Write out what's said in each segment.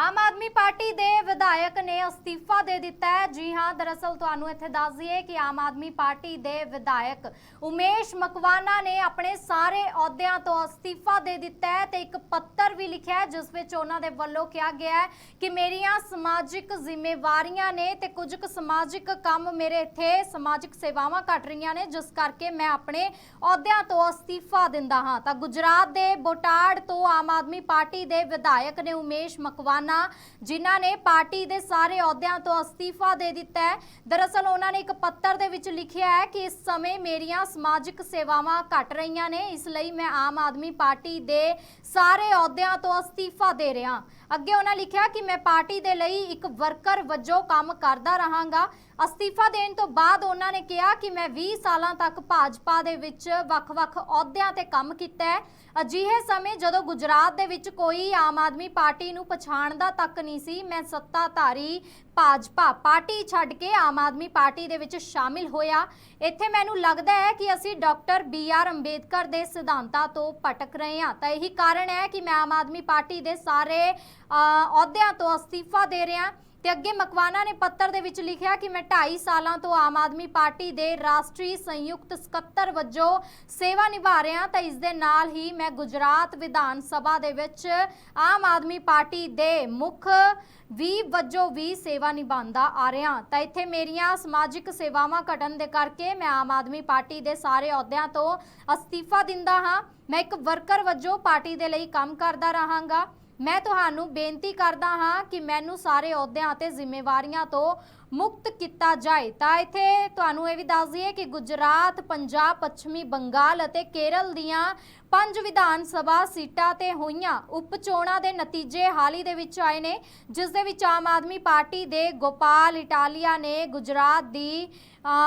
Aam Aadmi party ਦੇ ਵਿਧਾਇਕ ਨੇ ਅਸਤੀਫਾ ਦੇ ਦਿੱਤਾ ਹੈ। ਜੀ ਹਾਂ, ਦਰਅਸਲ ਤੁਹਾਨੂੰ ਇੱਥੇ ਦੱਸ ਦਈਏ ਕਿ ਆਮ ਆਦਮੀ ਪਾਰਟੀ ਦੇ ਵਿਧਾਇਕ ਉਮੇਸ਼ ਮਕਵਾਨਾ ਨੇ ਆਪਣੇ ਸਾਰੇ ਅਹੁਦਿਆਂ ਤੋਂ ਅਸਤੀਫਾ ਦੇ ਦਿੱਤਾ ਹੈ ਤੇ ਇੱਕ ਪੱਤਰ ਵੀ ਲਿਖਿਆ ਹੈ, ਜਿਸ ਵਿੱਚ ਉਹਨਾਂ ਦੇ ਵੱਲੋਂ ਕਿਹਾ ਗਿਆ ਹੈ ਕਿ ਮੇਰੀਆਂ ਸਮਾਜਿਕ ਜ਼ਿੰਮੇਵਾਰੀਆਂ ਨੇ ਤੇ ਕੁਝ ਕੁ ਸਮਾਜਿਕ ਕੰਮ ਮੇਰੇ ਇੱਥੇ ਸਮਾਜਿਕ ਸੇਵਾਵਾਂ ਘਟ ਰਹੀਆਂ ਨੇ, ਜਿਸ ਕਰਕੇ ਮੈਂ ਆਪਣੇ ਅਹੁਦਿਆਂ ਤੋਂ ਅਸਤੀਫਾ ਦਿੰਦਾ ਹਾਂ। ਤਾਂ ਗੁਜਰਾਤ ਦੇ ਬੋਟਾੜ ਤੋਂ ਆਮ ਆਦਮੀ ਪਾਰਟੀ ਦੇ ਵਿਧਾਇਕ ਨੇ ਉਮੇਸ਼ ਮਕਵਾਨਾ ਜਿਨ੍ਹਾਂ ਨੇ ਪਾਰਟੀ ਦੇ ਸਾਰੇ ਅਹੁਦਿਆਂ ਤੋਂ ਅਸਤੀਫਾ ਦੇ ਦਿੱਤਾ ਹੈ। ਦਰਅਸਲ ਉਹਨਾਂ ਨੇ ਇੱਕ ਪੱਤਰ ਦੇ ਵਿੱਚ ਲਿਖਿਆ ਹੈ ਕਿ ਇਸ ਸਮੇਂ ਮੇਰੀਆਂ ਸਮਾਜਿਕ ਸੇਵਾਵਾਂ ਘਟ ਰਹੀਆਂ ਨੇ, ਇਸ ਲਈ ਮੈਂ ਆਮ ਆਦਮੀ ਪਾਰਟੀ ਦੇ ਸਾਰੇ ਅਹੁਦਿਆਂ ਤੋਂ ਅਸਤੀਫਾ ਦੇ ਰਿਹਾ। ਅੱਗੇ ਉਹਨਾਂ ਲਿਖਿਆ ਕਿ ਮੈਂ ਪਾਰਟੀ ਦੇ ਲਈ ਇੱਕ ਵਰਕਰ ਵਜੋਂ ਕੰਮ ਕਰਦਾ ਰਹਾਂਗਾ। ਅਸਤੀਫਾ ਦੇਣ ਤੋਂ ਬਾਅਦ ਉਹਨਾਂ ਨੇ ਕਿਹਾ ਕਿ ਮੈਂ 20 ਸਾਲਾਂ ਤੱਕ ਭਾਜਪਾ ਦੇ ਵਿੱਚ ਵੱਖ-ਵੱਖ ਅਹੁਦਿਆਂ ਤੇ ਕੰਮ ਕੀਤਾ ਹੈ। ਅਜਿਹੇ ਸਮੇਂ ਜਦੋਂ ਗੁਜਰਾਤ ਦੇ ਵਿੱਚ ਕੋਈ ਆਮ ਆਦਮੀ ਪਾਰਟੀ ਨੂੰ ਪਛਾਣਦਾ ਤੱਕ ਨਹੀਂ ਸੀ, ਮੈਂ ਸੱਤਾਧਾਰੀ ਭਾਜਪਾ ਪਾਰਟੀ ਛੱਡ ਕੇ ਆਮ ਆਦਮੀ ਪਾਰਟੀ ਦੇ ਵਿੱਚ ਸ਼ਾਮਿਲ ਹੋਇਆ। ਇੱਥੇ ਮੈਨੂੰ ਲੱਗਦਾ ਹੈ ਕਿ ਅਸੀਂ ਡਾਕਟਰ ਬੀ ਆਰ ਅੰਬੇਦਕਰ ਦੇ ਸਿਧਾਂਤਾਂ ਤੋਂ ਭਟਕ ਰਹੇ ਹਾਂ। ਤਾਂ ਇਹੀ ਕਾਰਨ ਹੈ ਕਿ ਮੈਂ ਆਮ ਆਦਮੀ ਪਾਰਟੀ ਦੇ ਸਾਰੇ ਅਹੁਦਿਆਂ ਤੋਂ ਅਸਤੀਫਾ ਦੇ ਰਿਹਾ। ਤੇ ਅੱਗੇ ਮਕਵਾਨਾ ਨੇ ਪੱਤਰ ਦੇ ਵਿੱਚ ਲਿਖਿਆ ਕਿ ਮੈਂ 2.5 ਸਾਲਾਂ ਤੋਂ ਆਮ ਆਦਮੀ ਪਾਰਟੀ ਦੇ ਰਾਸ਼ਟਰੀ ਸੰਯੁਕਤ ਸਕੱਤਰ ਵਜੋਂ ਸੇਵਾ ਨਿਭਾ ਰਿਹਾ ਤਾਂ ਇਸ ਦੇ ਨਾਲ ਹੀ ਮੈਂ ਗੁਜਰਾਤ ਵਿਧਾਨ ਸਭਾ ਦੇ ਵਿੱਚ ਆਮ ਆਦਮੀ ਪਾਰਟੀ ਦੇ ਮੁੱਖ ਵੀ ਵਜੋਂ ਵੀ ਸੇਵਾ ਨਿਭਾਉਂਦਾ ਆ ਰਿਹਾ। ਤਾਂ ਇੱਥੇ ਮੇਰੀਆਂ ਸਮਾਜਿਕ ਸੇਵਾਵਾਂ ਘਟਣ ਦੇ ਕਰਕੇ ਮੈਂ ਆਮ ਆਦਮੀ ਪਾਰਟੀ ਦੇ ਸਾਰੇ ਅਹੁਦਿਆਂ ਤੋਂ ਅਸਤੀਫਾ ਦਿੰਦਾ ਹਾਂ। ਮੈਂ ਇੱਕ ਵਰਕਰ ਵਜੋਂ ਪਾਰਟੀ ਦੇ ਲਈ ਕੰਮ ਕਰਦਾ ਰਹਾਂਗਾ। ਮੈਂ ਤੁਹਾਨੂੰ ਬੇਨਤੀ ਕਰਦਾ ਹਾਂ ਕਿ ਮੈਨੂੰ ਸਾਰੇ ਅਹੁਦਿਆਂ ਅਤੇ ਜ਼ਿੰਮੇਵਾਰੀਆਂ ਤੋਂ ਮੁਕਤ ਕੀਤਾ ਜਾਏ। ਤਾਂ ਇੱਥੇ ਤੁਹਾਨੂੰ ਇਹ ਵੀ ਦੱਸ ਦਈਏ ਕਿ ਗੁਜਰਾਤ, ਪੰਜਾਬ, ਪੱਛਮੀ ਬੰਗਾਲ ਅਤੇ ਕੇਰਲ ਦੀਆਂ ਪੰਜ ਵਿਧਾਨ ਸਭਾ ਸੀਟਾਂ ਤੇ ਹੋਈਆਂ ਉਪ ਚੋਣਾਂ ਦੇ ਨਤੀਜੇ ਹਾਲ ਹੀ ਦੇ ਵਿੱਚ ਆਏ ਨੇ, ਜਿਸ ਦੇ ਵਿੱਚ ਆਮ ਆਦਮੀ ਪਾਰਟੀ ਦੇ ਗੋਪਾਲ ਇਟਾਲੀਆ ਨੇ ਗੁਜਰਾਤ ਦੀ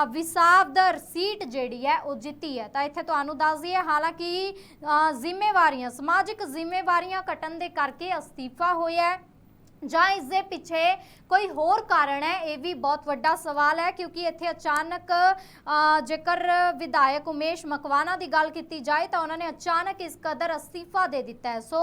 ਵਿਸਾਵਦਰ ਸੀਟ ਜਿਹੜੀ ਹੈ ਉਹ ਜਿੱਤੀ ਹੈ। ਤਾਂ ਇੱਥੇ ਤੁਹਾਨੂੰ ਦੱਸ ਦਈਏ ਹਾਲਾਂਕਿ ਜ਼ਿੰਮੇਵਾਰੀਆਂ, ਸਮਾਜਿਕ ਜ਼ਿੰਮੇਵਾਰੀਆਂ ਘਟਣ ਦੇ ਕਰਕੇ ਅਸਤੀਫਾ ਹੋਇਆ ਹੈ। ਜਾਂ ਇਸ ਦੇ ਪਿੱਛੇ ਕੋਈ ਹੋਰ ਕਾਰਨ ਹੈ, ਇਹ ਵੀ ਬਹੁਤ ਵੱਡਾ ਸਵਾਲ ਹੈ, ਕਿਉਂਕਿ ਇੱਥੇ ਅਚਾਨਕ ਜੇਕਰ ਵਿਧਾਇਕ ਉਮੇਸ਼ ਮਕਵਾਨਾ ਦੀ ਗੱਲ ਕੀਤੀ ਜਾਏ, ਤਾਂ ਉਹਨਾਂ ਨੇ ਅਚਾਨਕ ਇਸ ਕਦਰ ਅਸਤੀਫਾ ਦੇ ਦਿੱਤਾ ਹੈ। ਸੋ,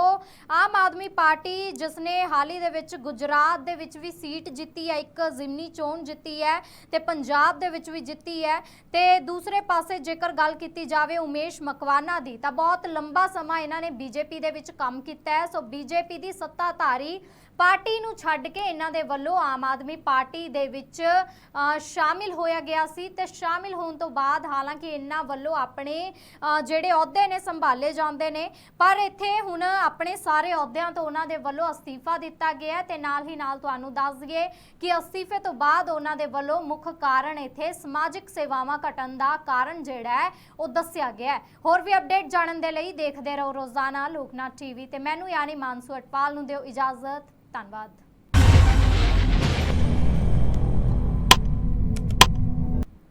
ਆਮ ਆਦਮੀ ਪਾਰਟੀ ਜਿਸ ਨੇ ਹਾਲ ਹੀ ਦੇ ਵਿੱਚ ਗੁਜਰਾਤ ਦੇ ਵਿੱਚ ਵੀ ਸੀਟ ਜਿੱਤੀ ਹੈ, ਇੱਕ ਜ਼ਿਮਨੀ ਚੋਣ ਜਿੱਤੀ ਹੈ ਤੇ ਪੰਜਾਬ ਦੇ ਵਿੱਚ ਵੀ ਜਿੱਤੀ ਹੈ, ਤੇ ਦੂਸਰੇ ਪਾਸੇ ਜੇਕਰ ਗੱਲ ਕੀਤੀ ਜਾਵੇ ਉਮੇਸ਼ ਮਕਵਾਨਾ ਦੀ, ਤਾਂ ਬਹੁਤ ਲੰਬਾ ਸਮਾਂ ਇਹਨਾਂ ਨੇ ਬੀਜੇਪੀ ਦੇ ਵਿੱਚ ਕੰਮ ਕੀਤਾ ਹੈ। ਸੋ, ਬੀਜੇਪੀ ਦੀ ਸੱਤਾਧਾਰੀ ਪਾਰਟੀ ਨੂੰ ਛੱਡ ਕੇ ਇਹਨਾਂ ਦੇ ਵੱਲੋਂ ਆਮ ਆਦਮੀ ਪਾਰਟੀ ਦੇ ਵਿੱਚ ਸ਼ਾਮਿਲ ਹੋਇਆ ਗਿਆ ਸੀ ਤੇ ਸ਼ਾਮਿਲ ਹੋਣ ਤੋਂ ਬਾਅਦ ਹਾਲਾਂਕਿ ਇਹਨਾਂ ਵੱਲੋਂ ਆਪਣੇ ਜਿਹੜੇ ਅਹੁਦੇ ਨੇ ਸੰਭਾਲੇ ਜਾਂਦੇ ਨੇ, ਪਰ ਇੱਥੇ ਹੁਣ ਆਪਣੇ ਸਾਰੇ ਅਹੁਦਿਆਂ ਤੋਂ ਉਹਨਾਂ ਦੇ ਵੱਲੋਂ ਅਸਤੀਫਾ ਦਿੱਤਾ ਗਿਆ ਹੈ ਤੇ ਨਾਲ ਹੀ ਨਾਲ ਤੁਹਾਨੂੰ ਦੱਸ ਦਈਏ ਕਿ ਅਸਤੀਫੇ ਤੋਂ ਬਾਅਦ ਉਹਨਾਂ ਦੇ ਵੱਲੋਂ ਮੁੱਖ ਕਾਰਨ ਇੱਥੇ ਸਮਾਜਿਕ ਸੇਵਾਵਾਂ ਘਟਣ ਦਾ ਕਾਰਨ ਜਿਹੜਾ ਹੈ, ਉਹ ਦੱਸਿਆ ਗਿਆ ਹੈ। ਹੋਰ ਵੀ ਅਪਡੇਟ ਜਾਣਨ ਦੇ ਲਈ ਦੇਖਦੇ ਰਹੋ ਰੋਜ਼ਾਨਾ ਲੋਕਨਾਥ ਟੀਵੀ ਤੇ ਮੈਨੂੰ ਯਾਨੀ ਮਾਨਸੂ ਅਟਪਾਲ ਨੂੰ ਦਿਓ ਇਜਾਜ਼ਤ। ਧੰਨਵਾਦ।